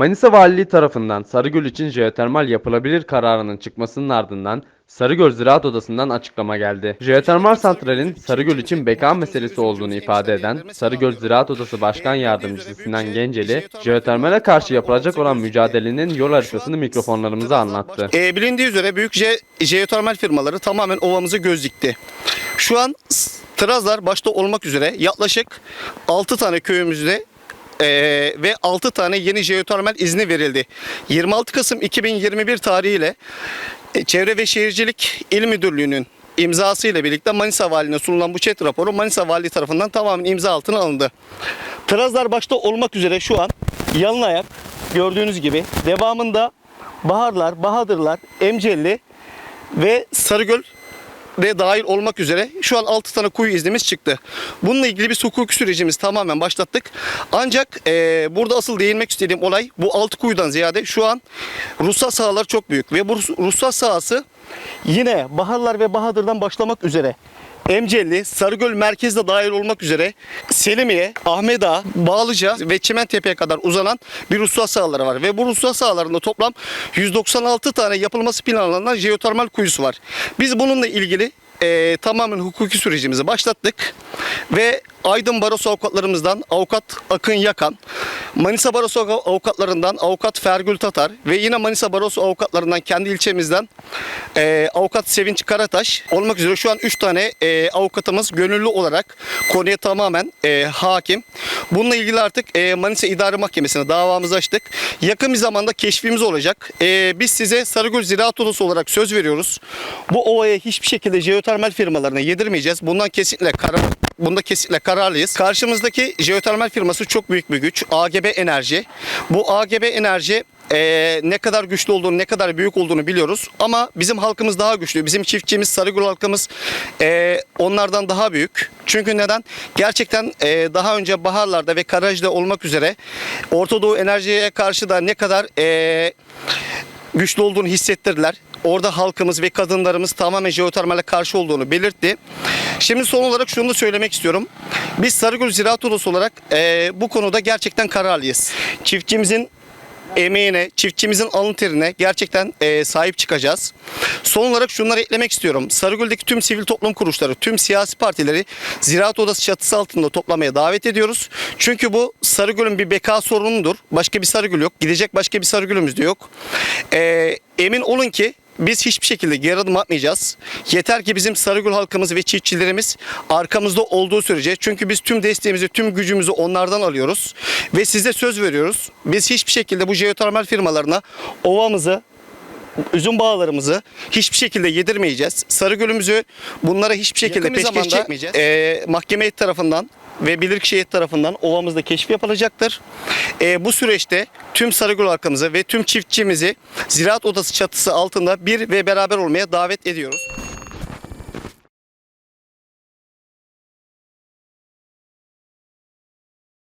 Manisa Valiliği tarafından Sarıgöl için jeotermal yapılabilir kararının çıkmasının ardından Sarıgöl Ziraat Odası'ndan açıklama geldi. Jeotermal santralin Sarıgöl için beka meselesi olduğunu ifade eden Sarıgöl Ziraat Odası Başkan Yardımcısı Sinan Genceli, jeotermale karşı yapılacak olan mücadelenin yol haritasını mikrofonlarımıza anlattı. E, bilindiği üzere büyük je- jeotermal firmaları tamamen ovamızı göz dikti. Şu an Trazlar başta olmak üzere yaklaşık 6 tane köyümüzde e, ve 6 tane yeni jeotermal izni verildi. 26 Kasım 2021 tarihiyle e, Çevre ve Şehircilik İl Müdürlüğü'nün imzası ile birlikte Manisa Valiliğine sunulan bu chat raporu Manisa Valiliği tarafından tamamen imza altına alındı. Trazlar başta olmak üzere şu an yalın ayak gördüğünüz gibi devamında Baharlar, Bahadırlar, Emcelli ve Sarıgöl de dahil olmak üzere şu an 6 tane kuyu iznimiz çıktı. Bununla ilgili bir hukuki sürecimiz tamamen başlattık. Ancak eee, burada asıl değinmek istediğim olay bu 6 kuyudan ziyade şu an ruhsat sahaları çok büyük ve bu ruhs- ruhsat sahası yine Baharlar ve Bahadır'dan başlamak üzere Emcelli, Sarıgöl merkezde dahil olmak üzere Selimiye, Ahmet Ağa, Bağlıca ve Çimentepe'ye kadar uzanan bir ruhsat sahaları var. Ve bu ruhsat sahalarında toplam 196 tane yapılması planlanan jeotermal kuyusu var. Biz bununla ilgili eee, tamamen hukuki sürecimizi başlattık. Ve Aydın Barosu avukatlarımızdan avukat Akın Yakan, Manisa Barosu avukatlarından avukat Fergül Tatar ve yine Manisa Barosu avukatlarından kendi ilçemizden eee, avukat Sevinç Karataş olmak üzere şu an 3 tane eee, avukatımız gönüllü olarak konuya tamamen eee, hakim. Bununla ilgili artık eee, Manisa İdare Mahkemesi'ne davamızı açtık. Yakın bir zamanda keşfimiz olacak. Eee, biz size Sarıgöl Ziraat Odası olarak söz veriyoruz. Bu ovaya hiçbir şekilde jeotermal firmalarına yedirmeyeceğiz. Bundan kesinlikle karar Bunda kesinlikle kararlıyız. Karşımızdaki jeotermal firması çok büyük bir güç. AGB Enerji. Bu AGB Enerji eee, ne kadar güçlü olduğunu, ne kadar büyük olduğunu biliyoruz. Ama bizim halkımız daha güçlü. Bizim çiftçimiz, Sarıgül halkımız eee, onlardan daha büyük. Çünkü neden? Gerçekten eee, daha önce baharlarda ve Karaj'da olmak üzere Orta Enerji'ye karşı da ne kadar eee güçlü olduğunu hissettirdiler. Orada halkımız ve kadınlarımız tamamen jeotermale karşı olduğunu belirtti. Şimdi son olarak şunu da söylemek istiyorum. Biz Sarıgül Ziraat Odası olarak eee, bu konuda gerçekten kararlıyız. Çiftçimizin emeğine, çiftçimizin alın terine gerçekten eee, sahip çıkacağız. Son olarak şunları eklemek istiyorum. Sarıgül'deki tüm sivil toplum kuruluşları, tüm siyasi partileri Ziraat Odası çatısı altında toplamaya davet ediyoruz. Çünkü bu Sarıgül'ün bir beka sorunudur. Başka bir Sarıgül yok. Gidecek başka bir Sarıgül'ümüz de yok. Eee, emin olun ki biz hiçbir şekilde geri adım atmayacağız. Yeter ki bizim Sarıgül halkımız ve çiftçilerimiz arkamızda olduğu sürece çünkü biz tüm desteğimizi, tüm gücümüzü onlardan alıyoruz ve size söz veriyoruz. Biz hiçbir şekilde bu jeotermal firmalarına ovamızı üzüm bağlarımızı hiçbir şekilde yedirmeyeceğiz. Sarıgöl'ümüzü bunlara hiçbir şekilde Yakın peşkeş zamanda, çekmeyeceğiz. Ee, mahkeme tarafından ve bilirkişi heyeti tarafından ovamızda keşif yapılacaktır. Ee, bu süreçte tüm Sarıgöl halkımızı ve tüm çiftçimizi Ziraat Odası çatısı altında bir ve beraber olmaya davet ediyoruz.